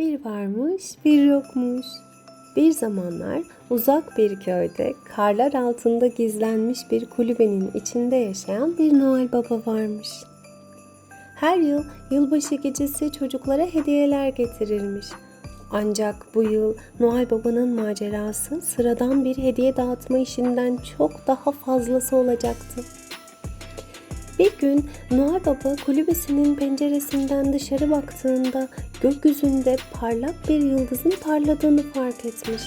Bir varmış, bir yokmuş. Bir zamanlar uzak bir köyde karlar altında gizlenmiş bir kulübenin içinde yaşayan bir Noel Baba varmış. Her yıl yılbaşı gecesi çocuklara hediyeler getirirmiş. Ancak bu yıl Noel Baba'nın macerası sıradan bir hediye dağıtma işinden çok daha fazlası olacaktı. Bir gün Noel Baba kulübesinin penceresinden dışarı baktığında gökyüzünde parlak bir yıldızın parladığını fark etmiş.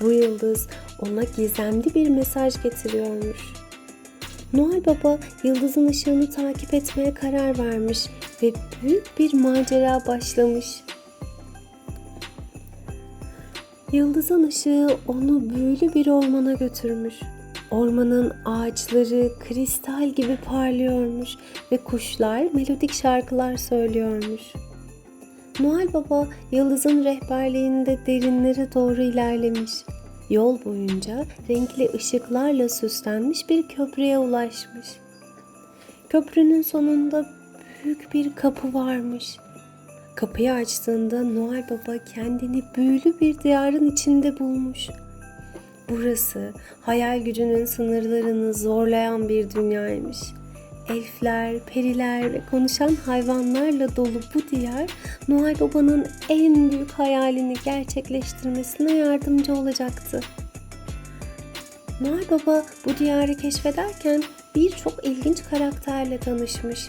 Bu yıldız ona gizemli bir mesaj getiriyormuş. Noel Baba yıldızın ışığını takip etmeye karar vermiş ve büyük bir macera başlamış. Yıldızın ışığı onu büyülü bir ormana götürmüş. Ormanın ağaçları kristal gibi parlıyormuş ve kuşlar melodik şarkılar söylüyormuş. Noel Baba yıldızın rehberliğinde derinlere doğru ilerlemiş. Yol boyunca renkli ışıklarla süslenmiş bir köprüye ulaşmış. Köprünün sonunda büyük bir kapı varmış. Kapıyı açtığında Noel Baba kendini büyülü bir diyarın içinde bulmuş. Burası hayal gücünün sınırlarını zorlayan bir dünyaymış. Elfler, periler ve konuşan hayvanlarla dolu bu diyar Noel Baba'nın en büyük hayalini gerçekleştirmesine yardımcı olacaktı. Noel Baba bu diyarı keşfederken birçok ilginç karakterle tanışmış.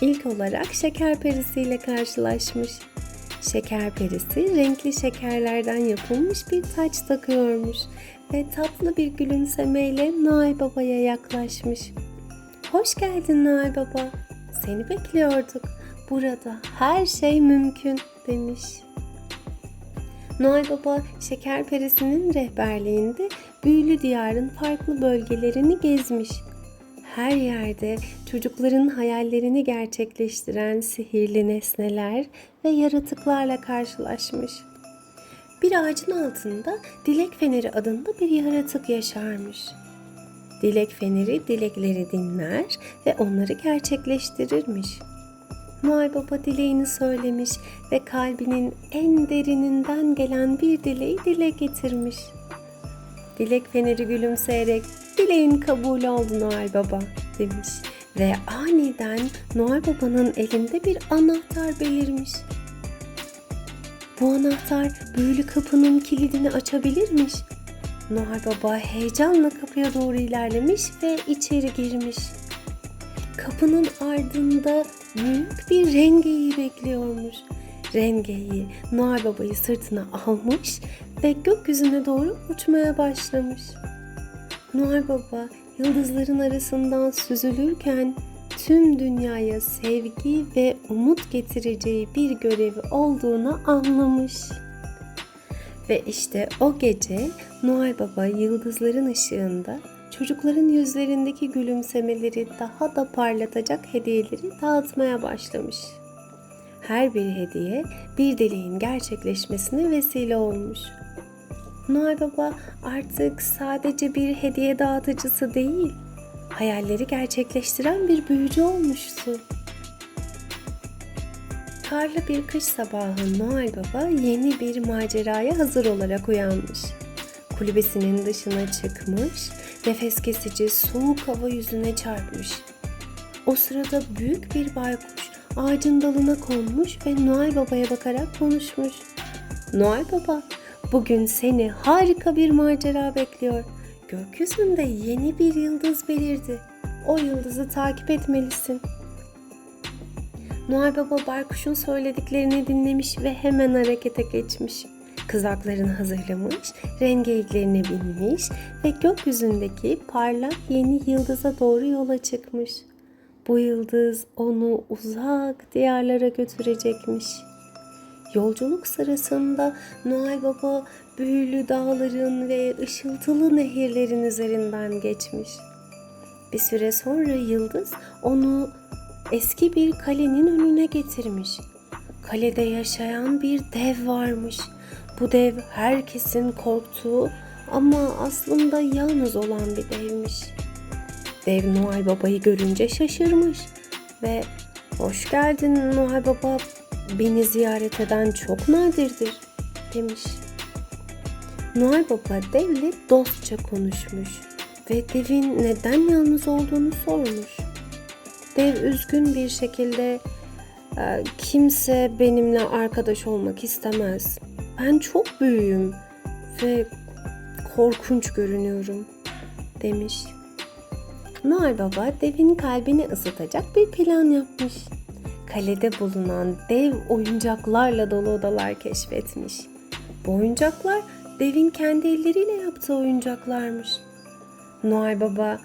İlk olarak şeker perisiyle karşılaşmış. Şeker perisi renkli şekerlerden yapılmış bir taç takıyormuş ve tatlı bir gülümsemeyle Noel Baba'ya yaklaşmış. Hoş geldin Noel Baba. Seni bekliyorduk. Burada her şey mümkün demiş. Noel Baba şeker perisinin rehberliğinde büyülü diyarın farklı bölgelerini gezmiş. Her yerde çocukların hayallerini gerçekleştiren sihirli nesneler ve yaratıklarla karşılaşmış. Bir ağacın altında Dilek Feneri adında bir yaratık yaşarmış. Dilek Feneri dilekleri dinler ve onları gerçekleştirirmiş. Noel Baba dileğini söylemiş ve kalbinin en derininden gelen bir dileği dile getirmiş. Dilek Feneri gülümseyerek dileğin kabul oldu Noel Baba demiş ve aniden Noel Baba'nın elinde bir anahtar belirmiş. Bu anahtar büyülü kapının kilidini açabilirmiş. Noel Baba heyecanla kapıya doğru ilerlemiş ve içeri girmiş. Kapının ardında büyük bir rengeyi bekliyormuş. Rengeyi Noel Baba'yı sırtına almış ve gökyüzüne doğru uçmaya başlamış. Noel Baba yıldızların arasından süzülürken tüm dünyaya sevgi ve umut getireceği bir görevi olduğunu anlamış. Ve işte o gece Noel Baba yıldızların ışığında çocukların yüzlerindeki gülümsemeleri daha da parlatacak hediyeleri dağıtmaya başlamış. Her bir hediye bir dileğin gerçekleşmesine vesile olmuş. Noel Baba artık sadece bir hediye dağıtıcısı değil, hayalleri gerçekleştiren bir büyücü olmuştu. Karlı bir kış sabahı Noel Baba yeni bir maceraya hazır olarak uyanmış. Kulübesinin dışına çıkmış, nefes kesici soğuk hava yüzüne çarpmış. O sırada büyük bir baykuş ağacın dalına konmuş ve Noel Baba'ya bakarak konuşmuş. Noel Baba, bugün seni harika bir macera bekliyor. Gökyüzünde yeni bir yıldız belirdi. O yıldızı takip etmelisin. Noel Baba Baykuş'un söylediklerini dinlemiş ve hemen harekete geçmiş. Kızaklarını hazırlamış, rengeyiklerine binmiş ve gökyüzündeki parlak yeni yıldıza doğru yola çıkmış. Bu yıldız onu uzak diyarlara götürecekmiş. Yolculuk sırasında Noel Baba büyülü dağların ve ışıltılı nehirlerin üzerinden geçmiş. Bir süre sonra yıldız onu eski bir kalenin önüne getirmiş. Kalede yaşayan bir dev varmış. Bu dev herkesin korktuğu ama aslında yalnız olan bir devmiş. Dev Noel Baba'yı görünce şaşırmış ve "Hoş geldin Noel Baba. beni ziyaret eden çok nadirdir demiş. Noel Baba devle dostça konuşmuş ve devin neden yalnız olduğunu sormuş. Dev üzgün bir şekilde "E, kimse benimle arkadaş olmak istemez. Ben çok büyüğüm ve korkunç görünüyorum demiş. Noel Baba devin kalbini ısıtacak bir plan yapmış. Kalede bulunan dev oyuncaklarla dolu odalar keşfetmiş. Bu oyuncaklar devin kendi elleriyle yaptığı oyuncaklarmış. Noel Baba,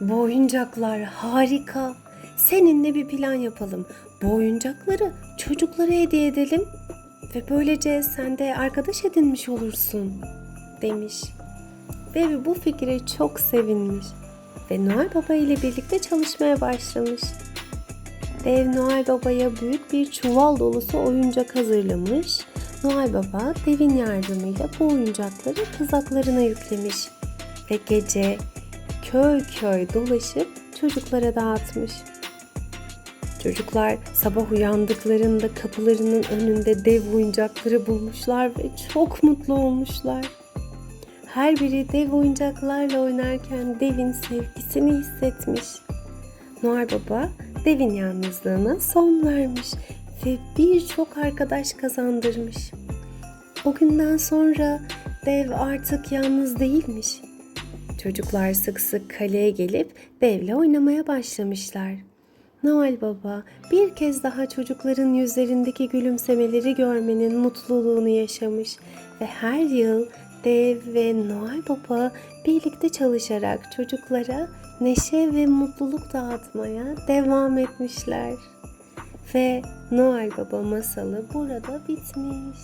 bu oyuncaklar harika. Seninle bir plan yapalım. Bu oyuncakları çocuklara hediye edelim ve böylece sen de arkadaş edinmiş olursun demiş. Ve bu fikre çok sevinmiş ve Noel Baba ile birlikte çalışmaya başlamış. Dev Noel Baba'ya büyük bir çuval dolusu oyuncak hazırlamış. Noel Baba devin yardımıyla bu oyuncakları kızaklarına yüklemiş ve gece köy köy dolaşıp çocuklara dağıtmış. Çocuklar sabah uyandıklarında kapılarının önünde dev oyuncakları bulmuşlar ve çok mutlu olmuşlar. Her biri dev oyuncaklarla oynarken devin sevgisini hissetmiş. Noel Baba devin yalnızlığına son vermiş ve birçok arkadaş kazandırmış. O günden sonra dev artık yalnız değilmiş. Çocuklar sık sık kaleye gelip devle oynamaya başlamışlar. Noel Baba bir kez daha çocukların yüzlerindeki gülümsemeleri görmenin mutluluğunu yaşamış ve her yıl Dev ve Noel Baba birlikte çalışarak çocuklara neşe ve mutluluk dağıtmaya devam etmişler. Ve Noel Baba masalı burada bitmiş.